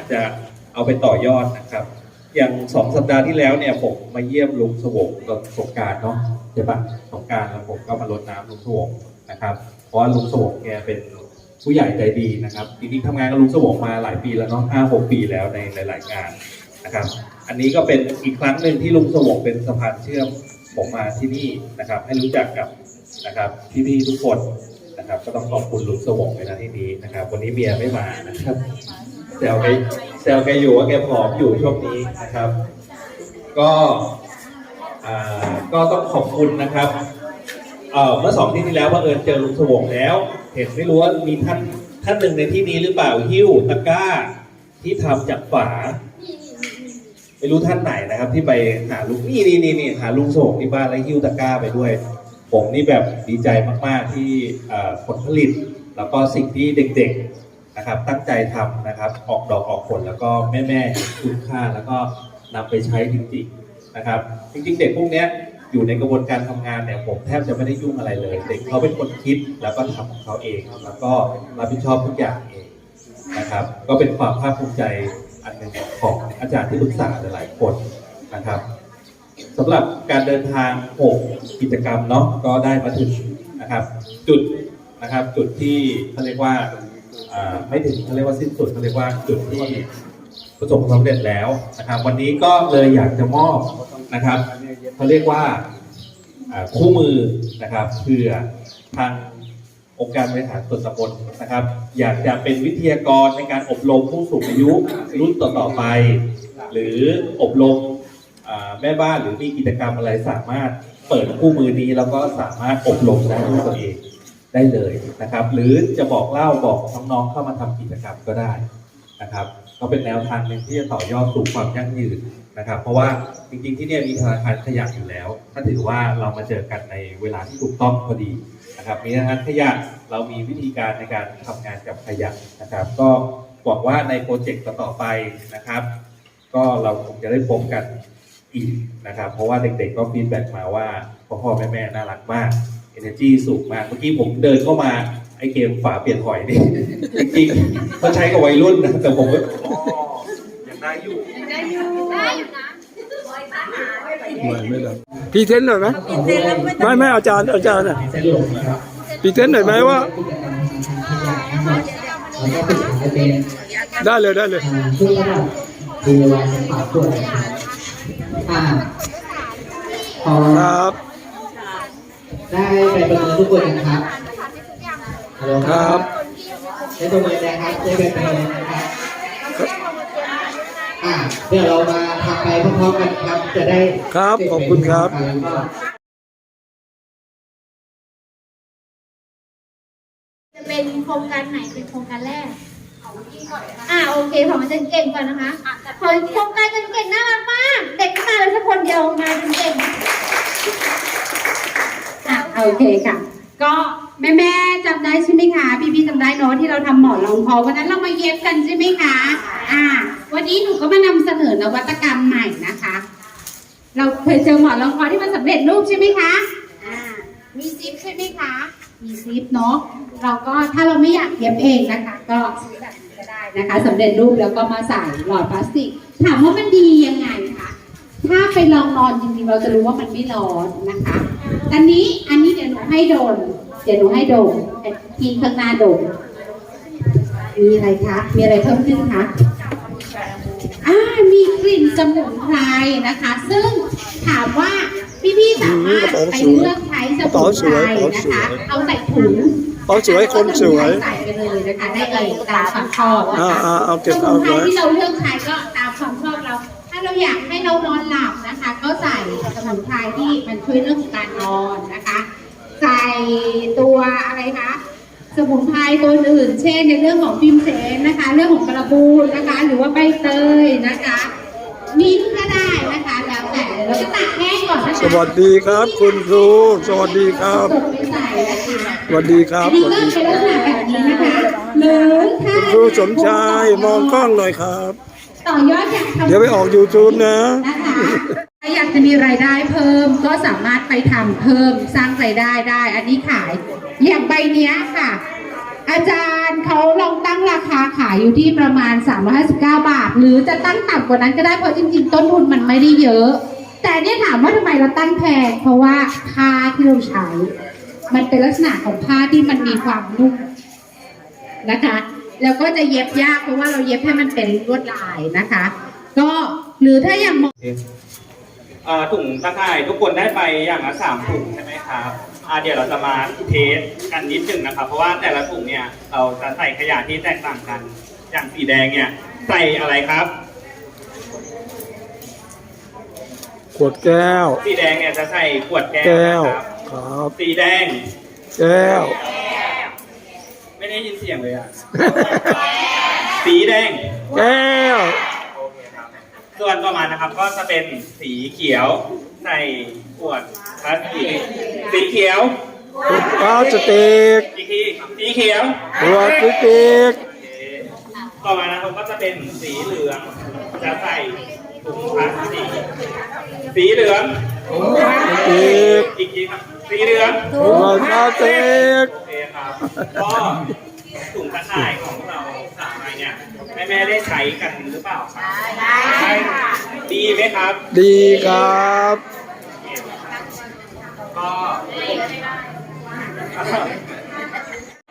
อาจจะเอาไปต่อยอดนะครับ อย่างสองสัปดาห์ที่แล้วเนี่ยผมมาเยี่ยมลุงสวงตอนสงการเนาะใช่ปะสงการแล้วผมก็มารดน้ำลุงสวงนะครับ เพราะว่าลุงสวงแกเป็นผู้ใหญ่ใจดีนะครับจริงๆทำงานกับลุงสวงมาหลายปีแล้วเนาะห้าหกปีแล้วในหลายๆงานนะครับ อันนี้ก็เป็นอีกครั้งหนึ่งที่ลุงสวงเป็นสะพานเชื่อมผมมาที่นี่นะครับ ให้รู้จักกับนะครับพี่ๆทุกคนนะครับ ก็ต้องขอบคุณลุงสวงในที่นี้นะครับ วันนี้เมียไม่มานะครับ แซวแกแซวแกอยู่ว่าแกผอมอยู่ช่วงนี้นะครับ ก็อ่าก็ต้องขอบคุณนะครับเอ่อเมื่อสองที่ที่แล้วบังเอิญเจอลุงสวงแล้ว เห็นไม่รู้ว่ามีท่านท่านหนึ่งในที่นี้หรือเปล่าหิ้วตะก้า ที่ทำจากฝาไม่รู้ท่านไหนนะครับ ที่ไปหาลุงนี่นี่นี่นี่หาลุงสวงที่บ้านแล้วหิ้วตะก้าไปด้วย ผมนี่แบบดีใจมาก ๆที่เอ่อผลผลิต แล้วก็สิ่งที่เด็กๆ นะครับ ตั้งใจทำนะครับ ออกดอกออกผลแล้วก็แม่ๆเห็นคุณค่าแล้วก็นำไปใช้จริงๆนะครับ จริง ๆ เด็กพวกเนี้ยอยู่ในกระบวนการทำงานเนี่ยผมแทบจะไม่ได้ยุ่งอะไรเลย เด็กเขาเป็นคนคิดแล้วก็ทำของเขาเอง แล้วก็รับผิดชอบทุกอย่างเองนะครับ ก็เป็นความภาคภูมิใจอันหนึ่งของอาจารย์ที่ปรึกษาหลายๆคนนะครับสำหรับการเดินทาง6กิจกรรมเนาะก็ได้มาถึงนะครับ จุดนะครับ จุดที่เขาเรียกว่า ไม่ถึงเขาเรียกว่าสิ้นสุดเขาเรียกว่าจุดที่ประสบความสำเร็จแล้วนะครับ วันนี้ก็เลยอยากจะมอบนะครับเขาเรียกว่าคู่มือนะครับเพื่อทางองค์การบริหารส่วนตำบลนะครับ อยากจะเป็นวิทยากรในการอบรมผู้สูงอายุรุ่นต่อๆไป หรืออบรมแม่บ้านหรือมีกิจกรรมอะไรสามารถเปิดคู่มือนี้แล้วก็สามารถอบรมได้ด้วยตัวเอง ได้เลยนะครับ หรือจะบอกเล่าบอกน้องๆเข้ามาทำกิจกรรมก็ได้นะครับ ก็เป็นแนวทางหนึ่งที่จะต่อยอดสู่ความยั่งยืนนะครับ เพราะว่าจริงๆที่เนี่ยมีธนาคารขยะอยู่แล้วถ้าถือว่าเรามาเจอกันในเวลาที่ถูกต้องพอดีนะครับ มีธนาคารขยะเรามีวิธีการในการทำงานกับขยะนะครับ ก็หวังว่าในโปรเจกต์ต่อไปนะครับ ก็เราคงจะได้พบกันอีกนะครับ เพราะว่าเด็กๆก็ฟีดแบ็กมาว่าพ่อพ่อแม่แม่น่ารักมาก energy สูงมาก เมื่อกี้ผมเดินเข้ามาไอเกมฝาเปลี่ยนหอยนี่จริงๆเขาใช้กับวัยรุ่นนะแต่ผมก็อ๋อยังได้อยู่ได้อยู่ได้อยู่นะไม่ไม่ได้พรีเซนต์หน่อยไหมไม่ไม่อาจารย์อาจารย์อะเส้นลงนะครับพรีเซนต์หน่อยไหมว่าได้เลยได้เลยช่วยก็คือเวลาจะปรับตัวนะครับอ่าพอครับ ได้ไปประเมินทุกคนนะครับฮัลโหลคครัรับบได้ประเมินนะครับได้ไปประเมินนะครับอ่าเดี๋ยวเรามาทำไปพร้อมๆกันครับ จะได้ครับขอบคุณครับแล้วก็จะเป็นโครงการไหนเป็นโครงการแรกอ่าโอเคของอาจารย์เก่งก่อนนะคะขอโครงการอาจารย์เก่งน่ารักมาก เด็กไม่มาเลยสักคนเดียวมาอาจารย์เก่งอะ โอเคค่ะ ก็แม่แม่ๆจำได้ใช่ไหมคะ พี่พี่ๆจำได้เนอะที่เราทำหมอนรองคอวันนั้นเรามาเย็บกันใช่ไหมคะ อ่า วันนี้หนูก็มานำเสนอนวัตกรรมใหม่นะคะ เราเคยเจอหมอนรองคอที่มันสำเร็จรูปใช่ไหมคะ อ่า มีซิปใช่ไหมคะ มีซิปเนาะ เราก็ถ้าเราไม่อยากเย็บเองนะคะ ก็ซื้อแบบนี้ก็ได้นะคะสำเร็จรูปแล้วก็มาใส่หลอดพลาสติก ถามว่ามันดียังไงคะ ถ้าไปลองนอนจริงๆเราจะรู้ว่ามันไม่ร้อนนะคะ อันนี้อันนี้เดี๋ยวหนูให้โดน เดี๋ยวหนูให้โดนทีข้างหน้าโดนมีอะไรคะ มีอะไรเพิ่มขึ้นคะอ่ามีกลิ่นสมุนไพรนะคะ ซึ่งถามว่าพี่ๆสามารถไปเลือกใช้สมุนไพรนะคะ เอาใส่ถุงเอาสวยคนสวยใส่ไปเลยนะคะได้เลยตามความชอบนะอ่าคะอ่าเอาเก็บสเอามุนไพรไว้ที่เราเลือกใช้ก็ตามความชอบเรา ถ้าเราอยากให้เรานอนหลับนะคะก็ใส่ส มุนไพรที่มันช่วยเรื่องของการนอนนะคะ ใส่ตัวอะไรคะสมุนไพรตัวอื่น เช่น ในเรื่องของฟิล์มเสนนะคะ เรื่องของกระบูนนะคะ หรือว่าใบเตยนะคะมิ้นท์ก็ได้นะคะแล้วแต่เราก็ตากแห้งก่อนนะคะสวัสดีครับคุณครู สวัสดีครับสดไม่ใส่นะคะสวัสดีครับอันนี้สวัสเริ่ดีมเป็นลักษณะแบบนี้นะคะหรือถ้าคุณครูสมชายมองกล้องหน่อยครับ ต่อยอดอยากทำเดี๋ยวไปออก YouTube นะ นะคะถ้าอยากจะมีรายได้เพิ่มก็สามารถไปทำเพิ่มสร้างรายได้ได้ อันนี้ขายอย่างใบเนี้ยค่ะ อาจารย์เขาลองตั้งราคาขายอยู่ที่ประมาณ 359 บาท หรือจะตั้งต่ำกว่านั้นก็ได้เพราะจริงๆ ต้นทุนมันไม่ได้เยอะ แต่เนี่ยถามว่าทำไมเราตั้งแพง เพราะว่าผ้าที่เราใช้ มันเป็นลักษณะของผ้าที่มันมีความนุ่มนะคะ แล้วก็จะเย็บยากเพราะว่าเราเย็บให้มันเป็นลวดลายนะคะ ก็หรือถ้าอย่างมองอ่าถุงตะข่ายทุกคนได้ไปอย่างละสามถุงใช่ไหมครับอ่าเดี๋ยวเราจะมาเทสกันนิดหนึ่งนะครับ เพราะว่าแต่ละถุงเนี่ยเราจะใส่ขยะที่แตกต่างกัน อย่างสีแดงเนี่ยใส่อะไรครับ ขวดแก้ว สีแดงเนี่ยจะใส่ขวดแก้วแก้วนะครับ ครับ สีแดง แก้ว ไม่ได้ยินเสียงเลยอะ สีแดง แก้ว โอเคครับ ส่วนต่อมานะครับก็จะเป็นสีเขียวใส่ขวดพลาสติก สีเขียวพลาสติกอีกที สีเขียว ขวดพลาสติก โอเคต่อมานะครับก็จะเป็นสีเหลือง จะใส่ถุงพลาสติก สีเหลืองพลาสติกอีกทีครับ สีเหลืองขวดพลาสติกโอเคครับก็ถุงตะข่ายของเราสามใบเนี่ยแม่แม่ๆได้ใช้กันหรือเปล่าครับใช่ดีไหมครับ ดีครับ ก็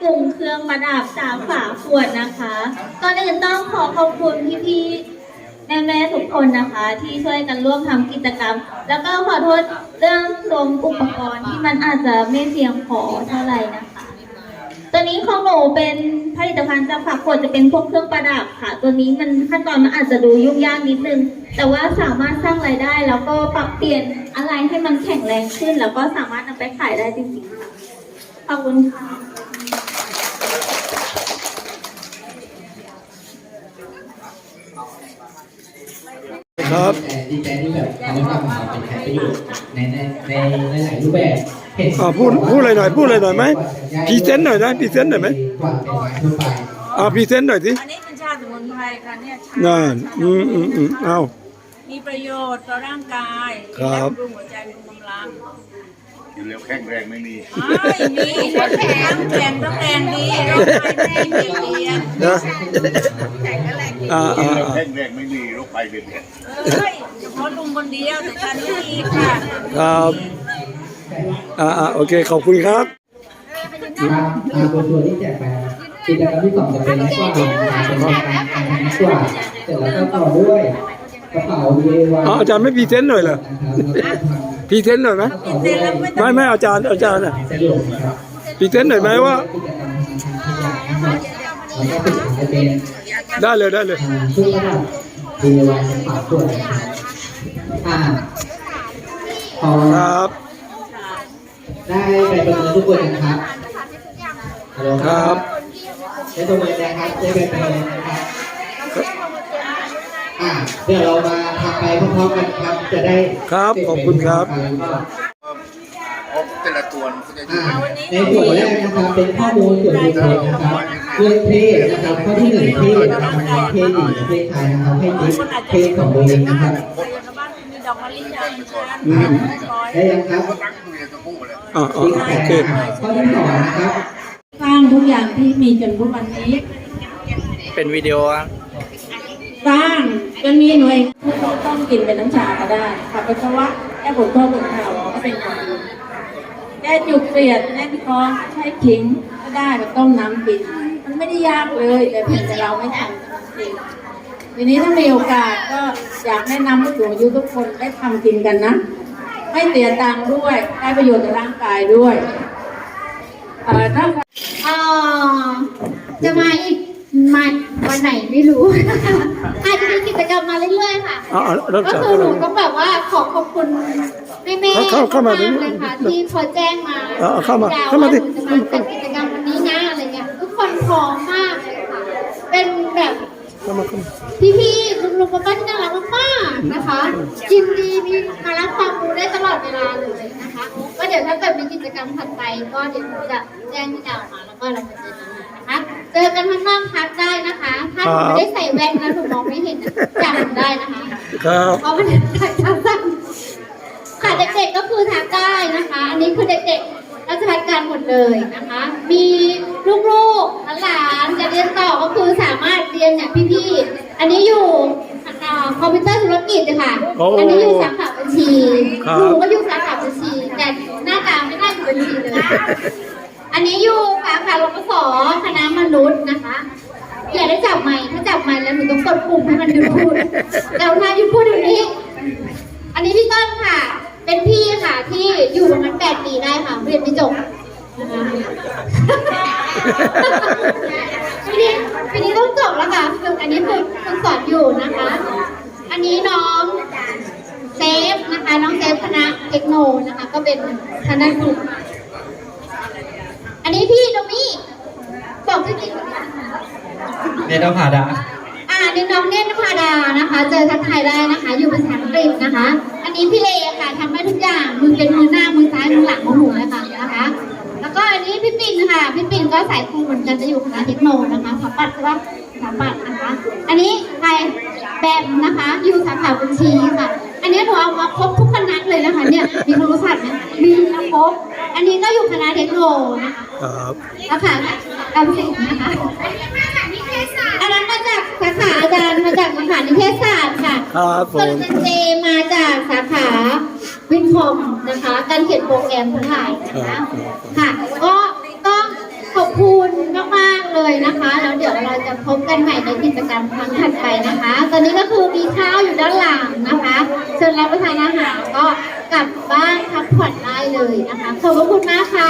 กลุ่มเครื่องประดับจากฝาขวดนะคะก่อนอื่นต้องขอขอบคุณพี่ๆ แม่ๆทุกคนนะคะ ที่ช่วยกันร่วมทำกิจกรรม แล้วก็ขอโทษเรื่องรวมอุปกรณ์ที่มันอาจจะไม่เพียงพอเท่าไหร่นะคะ ตัวนี้ของหนูเป็นผลิตภัณฑ์จากฝาขวดจะเป็นพวกเครื่องประดับค่ะ ตัวนี้มันขั้นตอนมันอาจจะดูยุ่งยากนิดนึง แต่ว่าสามารถสร้างรายได้ แล้วก็ปรับเปลี่ยนอะไรให้มันแข็งแรงขึ้น แล้วก็สามารถนำไปขายได้จริงๆค่ะขอบคุณค่ะ ครับแต่ดีใจที่แบบเอามาทำมาเป็นใช้ประโยชน์ในในในในหลายรูปแบบเห็นอ่าพูดพูดอะไรหน่อยพูดอะไรหน่อยไหมพรีเซนต์หน่อยนะพรีเซนต์หน่อยไหมกว่าเป็นไม้ทั่วไปอ่าพรีเซนต์หน่อยสิอันนี้เป็นชาสมุนไพรค่ะเนี่ยชานั่นอืมอืมอืมเอา มีประโยชน์ต่อร่างกายครับ บำรุงหัวใจบำรุงกำลัง อยู่เร็วแข็งแรงไม่มีไม่มีทั้งแข็งแข็งทั้งแรงดีโรคภัยไม่เบียดเบียนนะอ่ากิอ่านเร็วอ่าแข็งแรงไม่มีโรคภัยเบียดเบียนเอ้ยเฉพาะลุงคนเดียวแต่ฉันไม่มีค่ะครับอ่าโอเคขอบคุณครับครับตามตัวตัวที่แจกไปกิจกรรมที่สองจะเป็นนักกวาดเป็นการทำนักกวาเสร็จแล้วก็ต่อด้วยกระเป๋า DIY อ๋ออาจารย์ไม่พีเซนต์หน่อยเหรอ พรีเซนต์หน่อยไหมเสร็จแล้วไม่ต้องไม่ไม่อาจารย์อาจารย์อะสะดวกนะครับพรีเซนต์หน่อยไหมว่ากิจกรรมทางขยะนะครับแล้วก็ปิดท้ายเป็นได้เลยได้เลยอ่าช่วยระดับ DIY เป็นฝาขวดนะครับอ่าพอครับ ได้ไปประเมินทุกคนนะครับฮัลโหลครับได้ประเมินนะครับได้ไปประเมินนะครับ อ่าเดี๋ยวเรามาทำไปพร้อมๆกันครับ จะได้ครับขอบคุณครับเพราะแต่ละตัวมันก็จะออ่ายู่ในส่วนแรกนะครับเป็นข้อมูลส่วนบุคคลนะครับเรื่องเพศนะครับข้อที่หนึ่งเพศนะครับเพศหญิงเพศชายนะครับให้ติ๊กเพศของตัวเองนะครับไปกับบ้านมีดอกมะลิยางชาอืมได้ยังครับก็ตั้งตัวเองตัวผู้เลยอ่าอ่าติ๊กอ่าแปโอดเคข้อที่สองนะครับ สร้างทุกอย่างที่มีจนทุกวันนี้ เป็นวิดีโออะส ร้างจนมีหน่วยต้องกินเป็นน้ำชาก็ได้ขับปัสสาวะแก้ปวดท้องปวดเข่าก็เป็นของดีแก้จุกเกลียดแน่นท้องใช้ขิงก็ได้ก็ต้มน้ำกิน มันไม่ได้ยากเลยแต่เพียงแต่เราไม่ทำจริงทีนี้ถ้ามีโอกาสก็อยากแนะนำผู้สูงอายุทุกคนได้ทำกินกันนะ ไม่เสียตังค์ด้วย ได้ประโยชน์ต่อร่างกายด้วย เอ่อถ้าอ่อจะมาอีก มาวันไหนไม่รู้ อาจจะมีกิจกรรมมาเรื่อยๆค่ะอ่าอ่าเริ่มก็จากคือหนูต้องแบบว่าขอขอบคุณแม่แม่เข้าเข้ามาเลยค่ะที่เขาแจ้งมาเออเข้ามาว่เข้ามาดิหนูจะมาจัดกิจกรรมวันนี้นะอะไรเงี้ยทุกคนพร้อมมากเลยค่ะ เป็นแบบเข้ามาเข้ามาพี่ๆลุงๆป้าๆที่น่ารักมากๆนะคะยินดีมีมารับความรู้ได้ตลอดเวลาเลยนะคะ ก็เดี๋ยวถ้าเกิดมีกิจกรรมถัดไป ก็เดี๋ยวหนูจะแจ้งพี่ดาวมาแล้วก็เราจะเจอกันนะคะ เจอกันข้างนอกพักได้นะคะ ถ้าหนูไม่ได้ใส่แว่นแล้วหนูมองไม่เห็นนะจับหนูได้นะคะครับเพราะมันถ่ายทำสั้นค่ะเด็กๆก็คือทักได้นะคะ อันนี้คือเด็กๆราชภัฏการหมดเลยนะคะ มีลูกๆหลานๆจะเรียนต่อก็คือสามารถเรียนอย่างพี่ๆอันนี้อยู่อ่าคอมพิวเตอร์ธุรกิจค่ะโอ้อันนี้อยู่สาขาบัญชีครับหนูก็อยู่สาขาบัญชี แต่หน้าตาไม่ได้อยู่บัญชีเลย อันนี้อยู่สาขารปศคณะมนุษย์นะคะ อย่าได้จับไม้ถ้าจับไม้แล้วหนูต้องกดปุ่มให้มันหยุดพูดแต่ถ้าหยุดพูดเดี๋ยวนี้ อันนี้พี่ต้นค่ะ เป็นพี่ค่ะที่อยู่ประมาณแปดปีได้ค่ะ เรียนไม่จบปีนี้ปีนี้ต้องจบแล้วค่ะฝึกอันนี้ฝึกฝึกสอนอยู่นะคะ อันนี้น้องเซฟนะคะ น้องเซฟคณะเทคโนนะคะ ก็เป็นคณะกลุ่ม นนี้พี่โนมี่บอกชื่อจริงเนตรพาดา อ่านี่น้องเนตรพาดานะคะ เจอทักทายได้นะคะ อยู่ภาษาอังกฤษนะคะ อันนี้พี่เลค่ะทำได้ทุกอย่างมือเป็นมือหน้ามือซ้ายมือหลังของหนูเลยค่ะนะคะ แล้วก็อันนี้พี่ปิ่นค่ะพี่ปิ่นก็สายครูเหมือนกันจะอยู่คณะเทคโนนะคะสถาปัตย์ใช่ปะสถาปัตย์นะคะ อันนี้ใครแบมนะคะ อยู่สาขาบัญชีค่ะ อันนี้หนูเอามาครบทุกคณะเลยนะคะ เนี่ยมีครุศาสตร์ไหมมีนะครบ อันนี้ก็อยู่คณะเทคโนนะคะครับสาขาการศิลป์นะคะอันนั้นมาจากสาขาอาจารย์มาจากสาขานิเทศศาสตร์ค่ะครับผส่วนมอาจารย์เจมาจากสาขาวินคอมนะคะ การเขียนโปรแกรมทั้งหลายนะคะค่ะก็ต้องขอบคุณมากๆ เลยนะคะ แล้วเดี๋ยวเราจะพบกันใหม่ในกิจกรรมครั้งถัดไปนะคะ ตอนนี้ก็คือมีข้าวอยู่ด้านหลังนะคะเชิญรับประทานอาหารก็กลับบ้านพักผ่อนได้เลยนะคะขอบพระคุณมากค่ะ